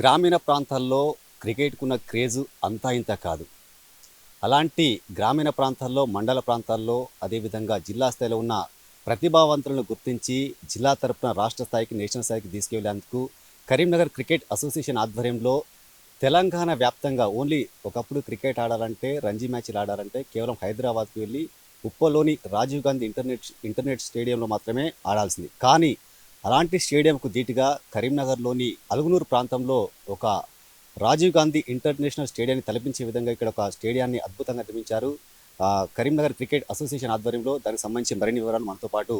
గ్రామీణ ప్రాంతాల్లో క్రికెట్కున్న క్రేజు అంతా ఇంత కాదు. అలాంటి గ్రామీణ ప్రాంతాల్లో మండల ప్రాంతాల్లో అదేవిధంగా జిల్లా స్థాయిలో ఉన్న ప్రతిభావంతులను గుర్తించి జిల్లా తరపున రాష్ట్ర స్థాయికి నేషనల్ స్థాయికి తీసుకెళ్ళేందుకు కరీంనగర్ క్రికెట్ అసోసియేషన్ ఆధ్వర్యంలో తెలంగాణ వ్యాప్తంగా ఓన్లీ ఒకప్పుడు క్రికెట్ ఆడాలంటే రంజీ మ్యాచ్లు ఆడాలంటే కేవలం హైదరాబాద్కి వెళ్ళి ఉప్పలోని రాజీవ్ గాంధీ ఇంటర్నెట్ ఇంటర్నెట్ స్టేడియంలో మాత్రమే ఆడాల్సింది. కానీ అలాంటి స్టేడియంకు ధీటుగా కరీంనగర్లోని అలుగునూరు ప్రాంతంలో ఒక రాజీవ్ గాంధీ ఇంటర్నేషనల్ స్టేడియాన్ని తలపించే విధంగా ఇక్కడ ఒక స్టేడియాన్ని అద్భుతంగా నిర్మించారు. కరీంనగర్ క్రికెట్ అసోసియేషన్ ఆధ్వర్యంలో దానికి సంబంధించి మరిన్ని వివరాలు మనతో పాటు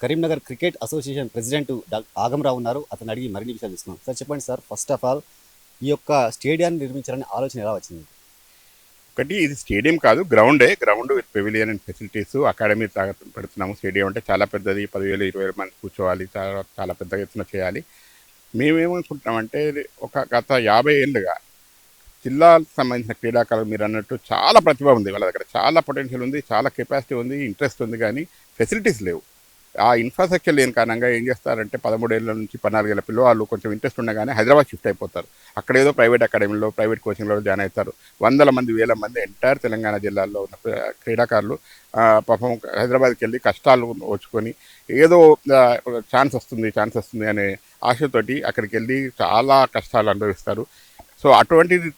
Karimnagar cricket association president Agamarao ఉన్నారు. అతను అడిగి మరిన్ని విషయాలు తీసుకున్నాం సార్ చెప్పండి సార్ ఫస్ట్ ఆఫ్ ఆల్ ఈ యొక్క స్టేడియాన్ని నిర్మించాలనే ఆలోచన ఎలా వచ్చింది? ఒకటి ఇది స్టేడియం కాదు గ్రౌండే. Ground with pavilion and facilities academy పెడుతున్నాము. స్టేడియం అంటే చాలా పెద్దది. పదివేలు ఇరవై వేల మంది కూర్చోవాలి. చాలా చాలా పెద్దగా ఎత్తున చేయాలి. మేమేమనుకుంటున్నామంటే ఒక గత యాభై ఏళ్ళుగా జిల్లాకు సంబంధించిన క్రీడాకారులు మీరు అన్నట్టు చాలా ప్రతిభ ఉంది వాళ్ళ దగ్గర. చాలా పొటెన్షియల్ ఉంది చాలా కెపాసిటీ ఉంది ఇంట్రెస్ట్ ఉంది కానీ ఫెసిలిటీస్ లేవు. ఆ ఇన్ఫ్రాస్ట్రక్చర్ లేని కారణంగా ఏం చేస్తారంటే పదమూడేళ్ళ నుంచి పద్నాలుగేళ్ళ పిల్లవాళ్ళు కొంచెం ఇంట్రెస్ట్ ఉండగానే హైదరాబాద్ షిఫ్ట్ అయిపోతారు. అక్కడ ఏదో ప్రైవేట్ అకాడమీలో ప్రైవేట్ కోచింగ్లో జాయిన్ అవుతారు. వందల మంది వేల మంది ఎంటైర్ తెలంగాణ జిల్లాల్లో ఉన్న క్రీడాకారులు పాపం హైదరాబాద్కి వెళ్ళి కష్టాలు వచ్చుకొని ఏదో ఛాన్స్ వస్తుంది ఛాన్స్ వస్తుంది అనే ఆశతోటి అక్కడికి వెళ్ళి చాలా కష్టాలు అనుభవిస్తారు. సో అటువంటిది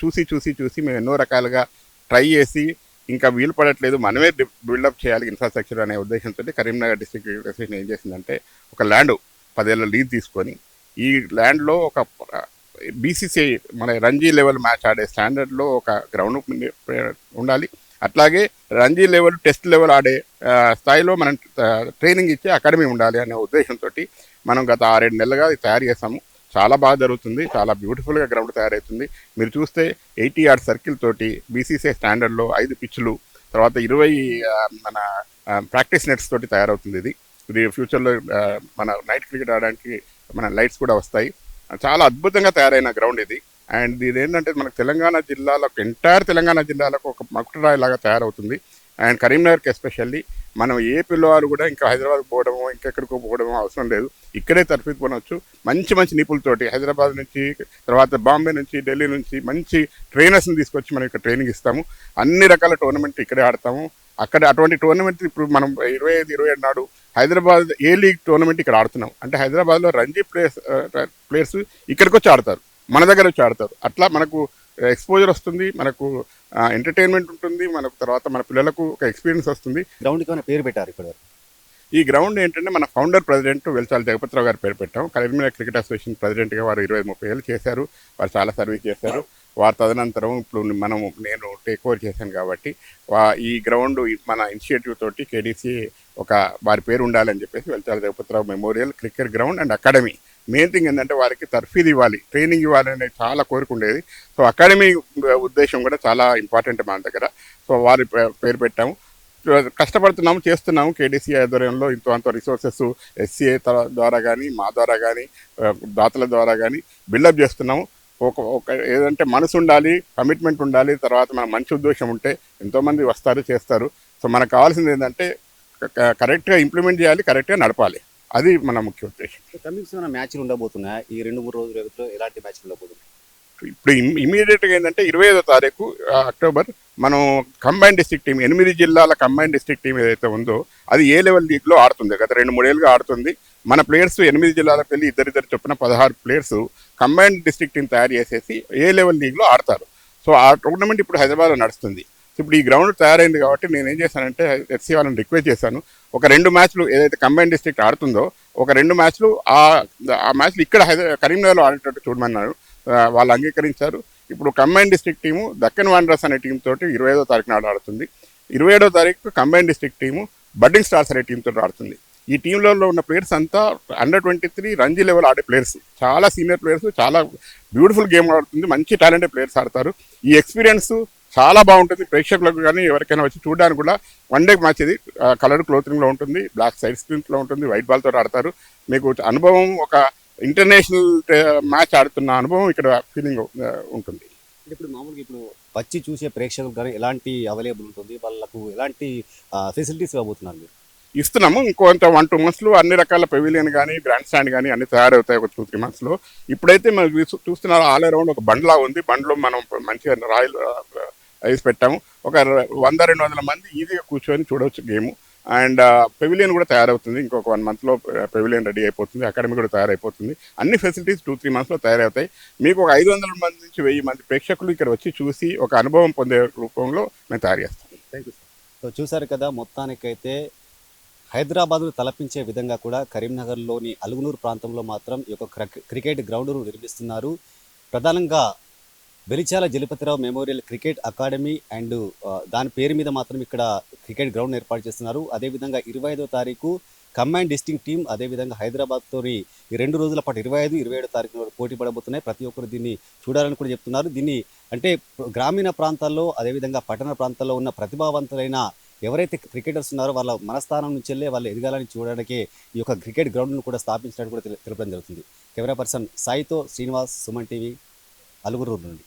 చూసి చూసి చూసి మేము ఎన్నో రకాలుగా ట్రై చేసి ఇంకా వీలు పడట్లేదు. మనమే బిల్డప్ చేయాలి ఇన్ఫ్రాస్ట్రక్చర్ అనే ఉద్దేశంతో కరీంనగర్ డిస్ట్రిక్ట్ అసోసియేషన్ ఏం చేసిందంటే ఒక ల్యాండ్ పదేళ్ళ లీజ్ తీసుకొని ఈ ల్యాండ్లో ఒక బీసీసీ మన రంజీ లెవెల్ మ్యాచ్ ఆడే స్టాండర్డ్లో ఒక గ్రౌండ్ ఉండాలి. అట్లాగే రంజీ లెవెల్ టెస్ట్ లెవెల్ ఆడే స్థాయిలో మనం ట్రైనింగ్ ఇచ్చే అకాడమీ ఉండాలి అనే ఉద్దేశంతో మనం గత ఆరేడు నెలలుగా తయారు చేస్తాము చాలా బాగా జరుగుతుంది. చాలా బ్యూటిఫుల్గా గ్రౌండ్ తయారవుతుంది. మీరు చూస్తే ఎయిటీ యార్డ్ సర్కిల్ తోటి బీసీసీఐ స్టాండర్డ్లో ఐదు పిచ్చులు తర్వాత ఇరవై మన ప్రాక్టీస్ నెట్స్ తోటి తయారవుతుంది ఇది. ఇది ఫ్యూచర్లో మన నైట్ క్రికెట్ ఆడడానికి మన లైట్స్ కూడా వస్తాయి. చాలా అద్భుతంగా తయారైన గ్రౌండ్ ఇది. అండ్ ఇది ఏంటంటే మనకు తెలంగాణ జిల్లాలకు ఎంటైర్ తెలంగాణ జిల్లాలకు ఒక మకుటరాయి లాగా తయారవుతుంది అండ్ కరీంనగర్కి ఎస్పెషల్లీ మనం ఏ పిల్లవారు కూడా ఇంకా హైదరాబాద్ పోవడము ఇంకెక్కడికో పోవడం అవసరం లేదు. ఇక్కడే తరఫిపోనవచ్చు మంచి మంచి నిపుణులతోటి హైదరాబాద్ నుంచి తర్వాత బాంబే నుంచి ఢిల్లీ నుంచి మంచి ట్రైనర్స్ని తీసుకొచ్చి మనం ఇక్కడ ట్రైనింగ్ ఇస్తాము. అన్ని రకాల టోర్నమెంట్ ఇక్కడే ఆడతాము. అక్కడ అటువంటి టోర్నమెంట్ ఇప్పుడు మనం ఇరవై ఐదు ఇరవై ఏడు నాడు హైదరాబాద్ ఏ లీగ్ టోర్నమెంట్ ఇక్కడ ఆడుతున్నాం. అంటే హైదరాబాద్లో రంజీ ప్లేయర్స్ ప్లేయర్స్ ఇక్కడికి వచ్చి ఆడతారు. మన దగ్గర వచ్చి ఆడతారు. అట్లా మనకు ఎక్స్పోజర్ వస్తుంది మనకు ఎంటర్టైన్మెంట్ ఉంటుంది మనకు తర్వాత మన పిల్లలకు ఒక ఎక్స్పీరియన్స్ వస్తుంది. గ్రౌండ్కి ఏమైనా పేరు పెట్టారు ఇక్కడ ఈ గ్రౌండ్ ఏంటంటే మన ఫౌండర్ ప్రెసిడెంట్ వెల్చాల జగపతిరావు గారి పేరు పెట్టాం. కరీంనగర్ క్రికెట్ అసోసియేషన్ ప్రెసిడెంట్గా వారు ఇరవై ముప్పై ఏళ్ళు చేశారు. వారు చాలా సర్వీస్ చేశారు. వారి తదనంతరం ఇప్పుడు మనం నేను టేక్ ఓవర్ చేశాను కాబట్టి వా- ఈ గ్రౌండ్ మన ఇనిషియేటివ్ తోటి కేడీసీ ఒక వారి పేరు ఉండాలని చెప్పేసి వెళ్తారు. Devapathirao memorial cricket ground and academy main thing ఏంటంటే వారికి తర్ఫీదు ఇవ్వాలి ట్రైనింగ్ ఇవ్వాలి అనేది చాలా కోరిక ఉండేది. సో అకాడమీ ఉద్దేశం కూడా చాలా ఇంపార్టెంట్ మన దగ్గర. సో వారి పే- పేరు పెట్టాము. కష్టపడుతున్నాము చేస్తున్నాము కేడీసీ ఆధ్వర్యంలో ఇంత అంత రిసోర్సెస్ ఎస్సీఏ ద్వారా కానీ మా ద్వారా కానీ దాతల ద్వారా కానీ బిల్డప్ చేస్తున్నాము. ఒక ఒక ఏదంటే మనసు ఉండాలి కమిట్మెంట్ ఉండాలి తర్వాత మన మంచి ఉద్దేశం ఉంటే ఎంతోమంది వస్తారు చేస్తారు. సో మనకు కావాల్సింది ఏంటంటే కరెక్ట్గా ఇంప్లిమెంట్ చేయాలి కరెక్ట్గా నడపాలి. అది మన ముఖ్య ఉద్దేశం. కమింగ్స్ ఏమైనా మ్యాచ్లు ఉండబోతున్నాయి? ఈ రెండు మూడు రోజుల ఎలాంటి మ్యాచ్లు ఉండబోతున్నాయి? ఇప్పుడు ఇమీడియట్గా ఏంటంటే ఇరవై ఐదో తారీఖు అక్టోబర్ మనం కంబైన్ డిస్ట్రిక్ట్ టీం ఎనిమిది జిల్లాల కంబైన్ డిస్ట్రిక్ట్ టీం ఏదైతే ఉందో అది ఏ లెవెల్ లీగ్లో ఆడుతుంది? గత రెండు మూడేళ్ళుగా ఆడుతుంది. మన ప్లేయర్స్ ఎనిమిది జిల్లాలకు వెళ్ళి ఇద్దరిద్దరు చొప్పున పదహారు ప్లేయర్స్ కంబైన్ డిస్ట్రిక్ట్ టీం తయారు చేసేసి ఏ లెవెల్ లీగ్లో ఆడతారు. సో ఆ టోర్నమెంట్ ఇప్పుడు హైదరాబాద్లో నడుస్తుంది. ఇప్పుడు ఈ గ్రౌండ్ తయారైంది కాబట్టి నేను ఏం చేశానంటే ఎస్సీ వాళ్ళని రిక్వెస్ట్ చేశాను. ఒక రెండు మ్యాచ్లు ఏదైతే కంబైన్ డిస్ట్రిక్ట్ ఆడుతుందో ఒక రెండు మ్యాచ్లు ఆ ఆ మ్యాచ్లు ఇక్కడ హైదరాబాద్ కరీంనగర్లో ఆడేటట్టు చూడమన్నారు. వాళ్ళు అంగీకరించారు. ఇప్పుడు combine district team Deccan wanderers అనే టీం తోటి ఇరవై ఐదో తారీఖు నాడు ఆడుతుంది. ఇరవై ఏడో తారీఖు combine district team budding stars అనే టీంతో ఆడుతుంది. ఈ టీంలలో ఉన్న ప్లేయర్స్ అంతా under twenty three Ranji level ఆడే ప్లేయర్స్. చాలా సీనియర్ ప్లేయర్స్ చాలా బ్యూటిఫుల్ గేమ్ ఆడుతుంది మంచి టాలెంటెడ్ ప్లేయర్స్ ఆడతారు. ఈ ఎక్స్పీరియన్స్ చాలా బాగుంటుంది. ప్రేక్షకులకు కానీ ఎవరికైనా వచ్చి చూడడానికి కూడా వన్ డే మ్యాచ్ ఇది. కలర్ క్లోతింగ్లో ఉంటుంది బ్లాక్ సైడ్ స్క్రీన్స్లో ఉంటుంది వైట్ బాల్తో ఆడతారు. మీకు అనుభవం ఒక ఇంటర్నేషనల్ మ్యాచ్ ఆడుతున్న అనుభవం ఇక్కడ ఫీలింగ్ ఉంటుంది. ఇప్పుడు మామూలుగా ఇప్పుడు వచ్చి చూసే ప్రేక్షకులకు కానీ ఎలాంటి అవైలబుల్ ఉంటుంది? వాళ్ళకు ఎలాంటి ఫెసిలిటీస్ కాబోతున్నారు మీరు? ఇస్తున్నాము. ఇంకొంత వన్ టూ మంత్స్లో అన్ని రకాల పెవిలియన్ కానీ గ్రాండ్ స్టాండ్ కానీ అన్ని తయారవుతాయి ఒక టూ త్రీ మంత్స్లో ఇప్పుడైతే మనం చూస్తున్నారు ఆల్ అరౌండ్ ఒక బండ్లా ఉంది. బండ్లో మనం మంచిగా రాయల్ ఐస్ పెట్టాము. ఒక వంద రెండు వందల మంది ఈజీగా కూర్చొని చూడవచ్చు గేమ్. అండ్ పెవిలియన్ కూడా తయారవుతుంది. ఇంకొక వన్ మంత్లో పెవిలియన్ రెడీ అయిపోతుంది. అకాడమీ కూడా తయారైపోతుంది. అన్ని ఫెసిలిటీస్ టూ త్రీ మంత్స్లో తయారవుతాయి. మీకు ఒక ఐదు వందల మంది నుంచి వెయ్యి మంది ప్రేక్షకులు ఇక్కడ వచ్చి చూసి ఒక అనుభవం పొందే రూపంలో మేము తయారు చేస్తాం. థ్యాంక్ యూ సో చూసారు కదా మొత్తానికైతే హైదరాబాద్ను తలపించే విధంగా కూడా కరీంనగర్లోని అలుగునూరు ప్రాంతంలో మాత్రం ఈ యొక్క క్రికెట్ గ్రౌండ్ను నిర్మిస్తున్నారు. ప్రధానంగా Velichala Jalapathirao memorial cricket academy and దాని పేరు మీద మాత్రం ఇక్కడ క్రికెట్ గ్రౌండ్ ఏర్పాటు చేస్తున్నారు. అదేవిధంగా ఇరవై ఐదో తారీఖు కమాండ్ డిస్టింగ్ టీం అదేవిధంగా హైదరాబాద్తో ఈ రెండు రోజుల పాటు ఇరవై ఐదు ఇరవై ఏడు తారీఖు పోటీ పడబోతున్నాయి. ప్రతి ఒక్కరు దీన్ని చూడాలని కూడా చెప్తున్నారు. దీన్ని అంటే గ్రామీణ ప్రాంతాల్లో అదేవిధంగా పట్టణ ప్రాంతాల్లో ఉన్న ప్రతిభావంతులైన ఎవరైతే క్రికెటర్స్ ఉన్నారో వాళ్ళ మనస్థానం నుంచి వెళ్ళే వాళ్ళు ఎదగాలని చూడడానికి ఈ యొక్క క్రికెట్ గ్రౌండ్ను కూడా స్థాపించినట్టు కూడా తెలపడం జరుగుతుంది. కెమెరా పర్సన్ సాయితో శ్రీనివాస్ సుమన్ టీవీ అలుగురు నుండి.